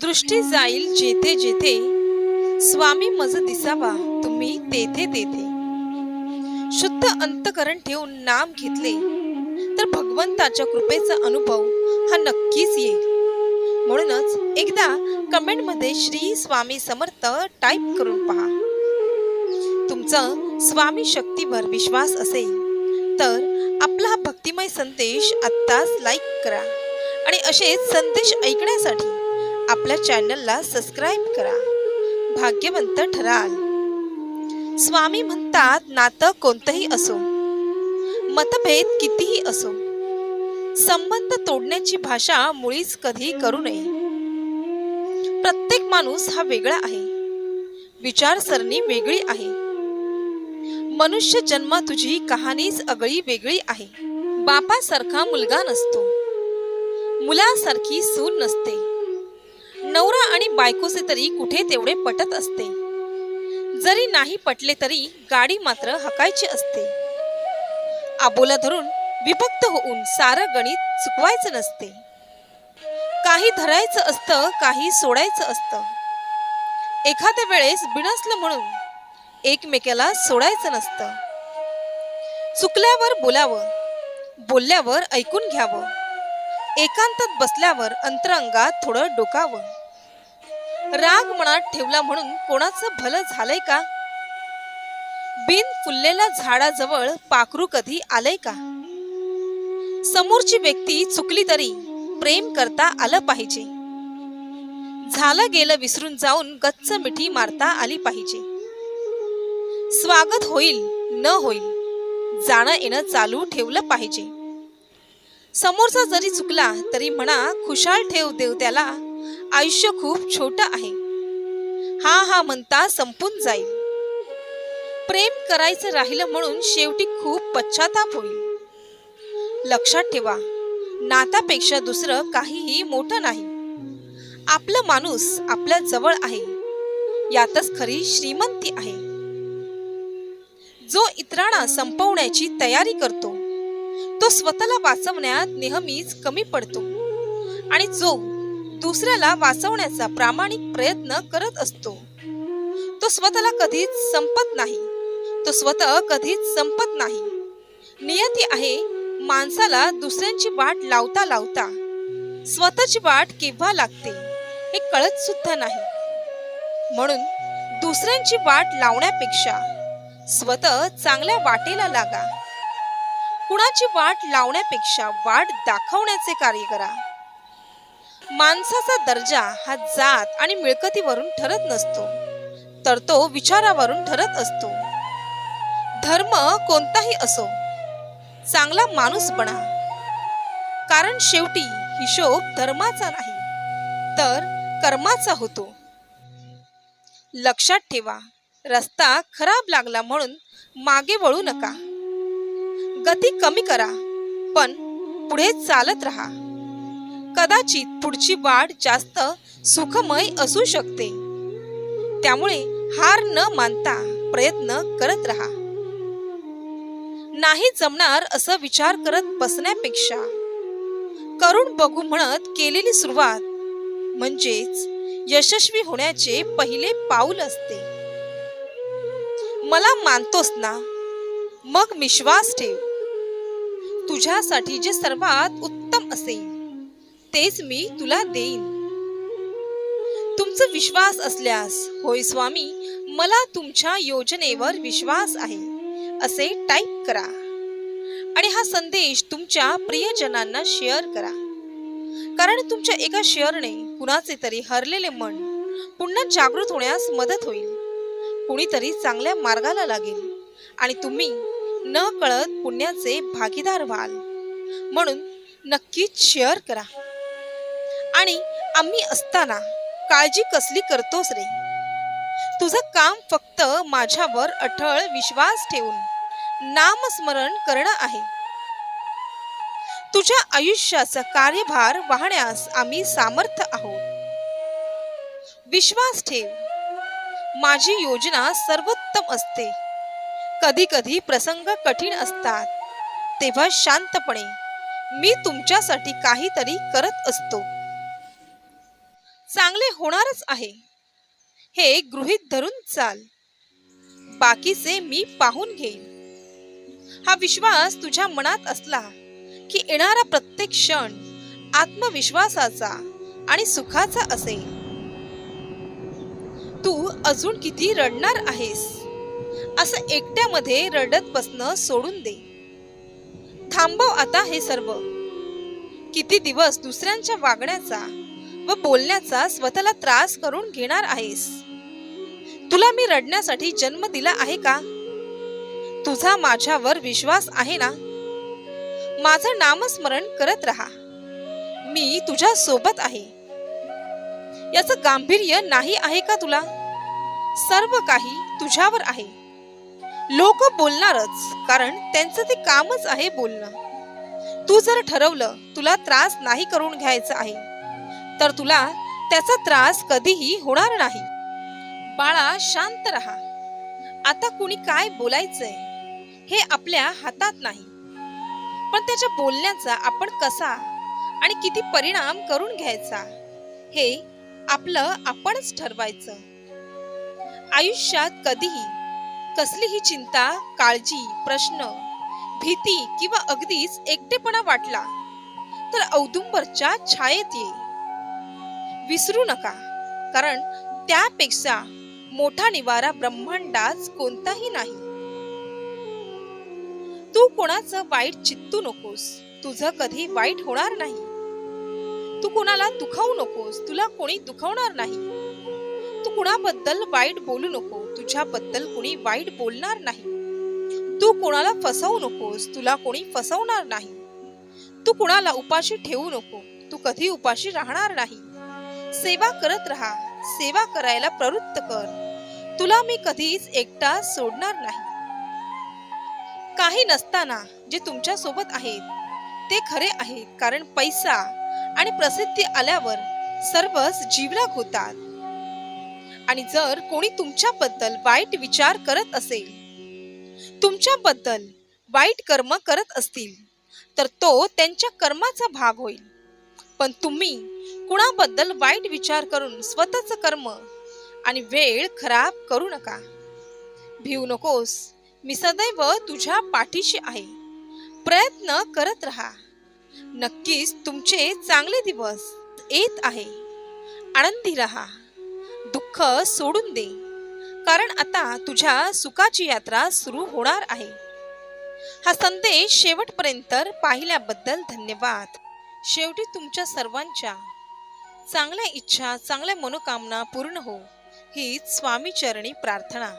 दृष्टी जाईल जेथे जेथे. स्वामी मज दिसावा तुम्ही तेथे तेथे. शुद्ध अंतकरण ठेवून नाम घेतले तर भगवंताच्या कृपेचा अनुभव हा नक्कीच येईल. म्हणूनच एकदा कमेंटमध्ये श्री स्वामी समर्थ टाईप करून पहा. तुमचं स्वामी शक्तीवर विश्वास असेल तर आपला हा भक्तिमय संदेश आत्ताच लाईक करा. आणि असेच संदेश ऐकण्यासाठी आपल्या चॅनलला सबस्क्राईब करा. भाग्यवंत ठराल. स्वामी म्हणतात नातं कोणतंही असो मतभेद कितीही असो संबंध तोडण्याची भाषा मुळीच कधी करू नये. प्रत्येक माणूस हा वेगळा आहे. विचारसरणी वेगळी आहे. मनुष्य जन्मा तुझी कहाणीच अगळी वेगळी आहे. बापासारखा मुलगा नसतो. मुलासारखी सून नसते. बायकोचे तरी कुठे तेवढे पटत असते. जरी नाही पटले तरी गाडी मात्र हकायची असते. आबोला धरून विभक्त होऊन सारं गणित चुकवायचं नसते. काही धरायचं असतं काही सोडायचं असतं. एखाद्या वेळेस बिनसलं म्हणून एकमेकाला सोडायचं नसतं. चुकल्यावर बोलावं बोलल्यावर ऐकून घ्यावं. एकांतात बसल्यावर अंतरंगात थोडं डोकावं. राग मनात ठेवला म्हणून कोणाचं भलं झालंय का? बिन फुललेल्या झाडाजवळ पाखरू कधी आलंय का? समोरची व्यक्ती चुकली तरी प्रेम करता आलं पाहिजे. झालं गेलं विसरून जाऊन गच्च मिठी मारता आली पाहिजे. स्वागत होईल न होईल जाणं येणं चालू ठेवलं पाहिजे. समोरचा जरी चुकला तरी म्हणा खुशाल ठेव देव त्याला आयुष्य खूप छोट आहे. हा हा म्हणता संपून जाईल. प्रेम करायचं राहिलं म्हणून शेवटी खूप पश्चाताप होईल. लक्षात ठेवा नातापेक्षा दुसरं काहीही मोठं नाही. आपलं माणूस आपल्या जवळ आहे. यातच खरी श्रीमंती आहे. जो इतरांना संपवण्याची तयारी करतो तो स्वतःला वाचवण्यात नेहमीच कमी पडतो. आणि जो दुसऱ्याला वाचवण्याचा प्रामाणिक प्रयत्न करत असतो. तो स्वतःला कधीच संपत नाही. तो स्वतः कधीच संपत नाही. नियती आहे माणसाला दुसऱ्यांची वाट लावता लावता. स्वतःची वाट केव्हा लागते हे कळत सुद्धा नाही. म्हणून दुसऱ्यांची वाट लावण्यापेक्षा स्वतः चांगल्या वाटेला लागा. कुणाची वाट लावण्यापेक्षा वाट दाखवण्याचे कार्य करा. माणसाचा दर्जा हा जात आणि मिळकतीवरून ठरत नसतो तर तो विचारावरून ठरत असतो. धर्म कोणताही असो चांगला माणूस बना कारण शेवटी हिशोब धर्माचा नाही तर कर्माचा होतो. लक्षात ठेवा रस्ता खराब लागला म्हणून मागे वळू नका. गती कमी करा पण पुढे चालत राहा. कदाचित पुढची वाढ जास्त सुखमय असू शकते. त्यामुळे हार न मानता प्रयत्न करत राहा. नाही जमणार असं विचार करत बसण्यापेक्षा. करून बघू म्हणत केलेली सुरुवात म्हणजेच यशस्वी होण्याचे पहिले पाऊल असते. मला मानतोस ना? मग विश्वास ठेव. तुझ्यासाठी जे सर्वात उत्तम असेल. तेच मी तुला देईन. तुमचा विश्वास असल्यास होय स्वामी मला तुमच्या योजनेवर विश्वास आहे असे टाईप करा. आणि हा संदेश तुमच्या प्रियजनांना शेअर करा. कारण तुमच्या एका शेअरने कुणाचे तरी हरलेले मन पुन्हा जागृत होण्यास मदत होईल. कुणीतरी चांगल्या मार्गाला लागेल आणि तुम्ही न कळत पुण्याचे भागीदार व्हाल. म्हणून नक्कीच शेअर करा. आणि आम्ही असताना काळजी कसली करतोस रे? तुझं काम फक्त माझ्यावर अठळ विश्वास ठेवून नामस्मरण करणं आहे. तुझ्या आयुष्याचा कार्यभार वाहण्यास आम्ही सामर्थ आहोत. विश्वास ठेव. माझी योजना सर्वोत्तम असते. कधी कधी प्रसंग कठीण असतात. तेव्हा शांतपणे मी तुमच्यासाठी काहीतरी करत असतो. चांगले होणारच आहे. हे गृहीत धरून चाल. बाकीचे मी पाहून घेईन. हा विश्वास तुझ्या मनात असला की येणारा प्रत्येक क्षण आत्मविश्वासाचा आणि सुखाचा असेल. तू अजून किती रडणार आहेस? असं एकट्यामध्ये रडत बसणं सोडून दे. थांबव आता हे सर्व. किती दिवस दुसऱ्यांच्या वागण्याचा व बोलण्याचा स्वतःला त्रास करून घेणार आहेस. तुला मी रडण्यासाठी जन्म दिला आहे का? तुझा माझ्यावर विश्वास आहे ना? माझं नामस्मरण करत राहा. मी तुझ्या सोबत आहे. याचं गांभीर्य नाही आहे का तुला? सर्व काही तुझ्यावर आहे. लोक बोलणारच कारण त्यांचं ते कामच आहे बोलणं. तू जर ठरवलं तुला त्रास नाही करून घ्यायचा आहे. तर तुला त्याचा त्रास कधीही होणार नाही. बाळा शांत राहा. आता कुणी काय बोलायचंय हे आपल्या हातात नाही. पण त्याच्या बोलण्याचा आपण कसा आणि किती परिणाम करून घ्यायचा हे आपलं आपणच ठरवायचं. आयुष्यात कधीही कसलीही चिंता काळजी प्रश्न भीती किंवा अगदीच एकटेपणा वाटला तर औदुंबरच्या छायेत येईल विसरू नका. कारण त्यापेक्षा मोठा निवारा ब्रह्मांडाच कोणताही नाही. तू कोणाचं वाईट चित्तू नकोस. तुझं कधी वाईट होणार नाही. तू कोणाला दुखावू नकोस. तुला कोणी दुखवणार नाही. तू कुणाबद्दल वाईट बोलू नको. तुझ्याबद्दल कोणी वाईट बोलणार नाही. तू कोणाला फसवू नकोस. तुला कोणी फसवणार नाही. तू कुणाला उपाशी ठेवू नको. तू कधी उपाशी राहणार नाही. सेवा करत राहा सेवा करायला प्रवृत्त कर. तुला मी कधीच एकटा सोडणार नाही. काही नसताना जे तुमच्यासोबत आहेत ते खरे आहेत कारण पैसा आणि प्रसिद्धी आल्यावर सर्वच जीवलग होतात. आणि जर कोणी तुमच्याबद्दल वाईट विचार करत असेल तुमच्याबद्दल वाईट कर्म करत असतील तर तो त्यांच्या कर्माचा भाग होईल. पण तुम्ही कुणाबद्दल वाईट विचार करून स्वतःच कर्म आणि वेळ खराब करू नका. भिवू नकोस. मी सदैव तुझ्या पाठीशी आहे. प्रयत्न करत राहा. नक्कीच तुमचे चांगले दिवस येत आहे. आनंदी राहा. दुःख सोडून दे. कारण आता तुझ्या सुखाची यात्रा सुरू होणार आहे. हा संदेश शेवटपर्यंत पाहिल्याबद्दल धन्यवाद. शेवटी तुमच्या सर्वांच्या चांगल्या इच्छा चांगल्या मनोकामना पूर्ण हो. हीच स्वामी चरणी प्रार्थना.